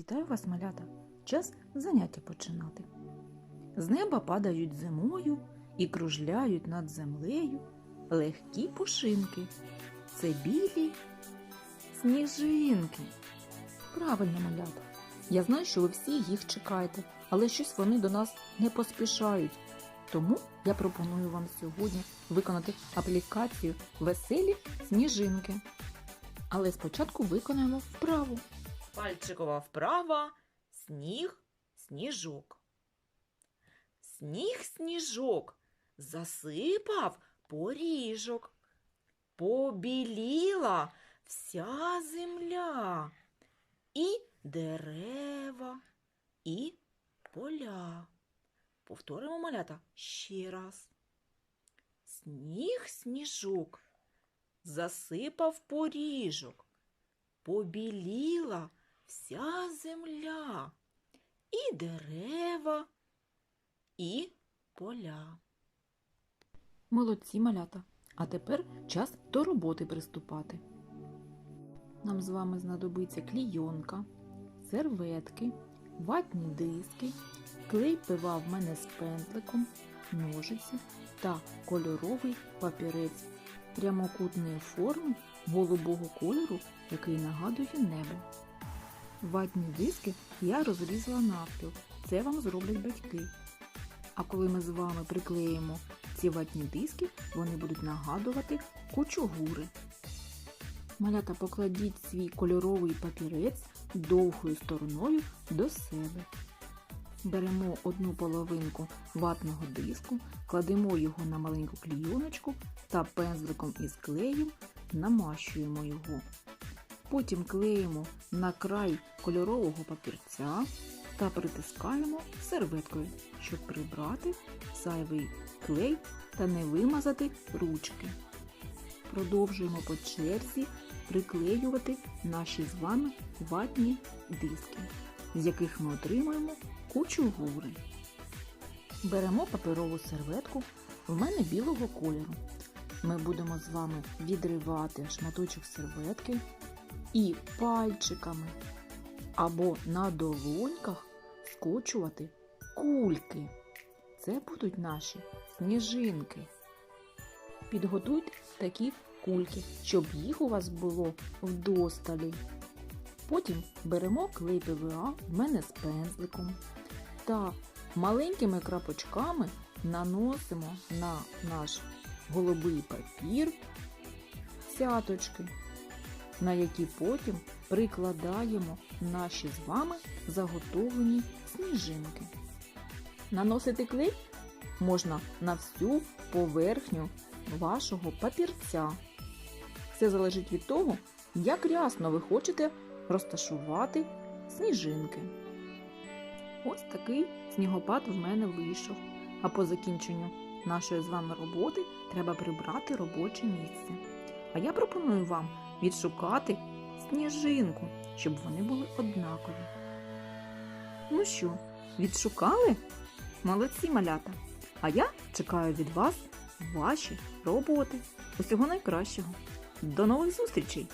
Вітаю вас, малята! Час заняття починати. З неба падають зимою і кружляють над землею легкі пушинки. Це білі сніжинки. Правильно, малята. Я знаю, що ви всі їх чекаєте, але щось вони до нас не поспішають. Тому я пропоную вам сьогодні виконати аплікацію Веселі сніжинки. Але спочатку виконаємо вправу. Пальчикова вправа, сніг, сніжок. Сніг, сніжок засипав поріжок. Побіліла вся земля, і дерева, і поля. Повторимо малята ще раз. Сніг, сніжок засипав поріжок. Побіліла вся земля, і дерева, і поля. Молодці малята. А тепер час до роботи приступати. Нам з вами знадобиться клійонка, серветки, ватні диски, клей пива в мене з пензликом, ножиці та кольоровий папірець прямокутної форми голубого кольору, який нагадує небо. Ватні диски я розрізала навпіл. Це вам зроблять батьки. А коли ми з вами приклеїмо ці ватні диски, вони будуть нагадувати кучугури. Малята покладіть свій кольоровий папірець довгою стороною до себе. Беремо одну половинку ватного диску, кладемо його на маленьку клійоночку та пензликом із клеєм намащуємо його. Потім клеїмо на край кольорового папірця та притискаємо серветкою, щоб прибрати зайвий клей та не вимазати ручки. Продовжуємо по черзі приклеювати наші з вами ватні диски, з яких ми отримуємо кучу гури. Беремо паперову серветку, в мене білого кольору. Ми будемо з вами відривати шматочок серветки і пальчиками або на долоньках скочувати кульки. Це будуть наші сніжинки. Підготуйте такі кульки, щоб їх у вас було вдосталі. Потім беремо клей ПВА в мене з пензликом та маленькими крапочками наносимо на наш голубий папір цяточки, на які потім прикладаємо наші з вами заготовлені сніжинки. Наносити клей можна на всю поверхню вашого папірця. Все залежить від того, як рясно ви хочете розташувати сніжинки. Ось такий снігопад в мене вийшов. А по закінченню нашої з вами роботи треба прибрати робоче місце. А я пропоную вам відшукати сніжинку, щоб вони були однакові. Ну що, відшукали? Молодці малята! А я чекаю від вас ваші роботи. Усього найкращого. До нових зустрічей!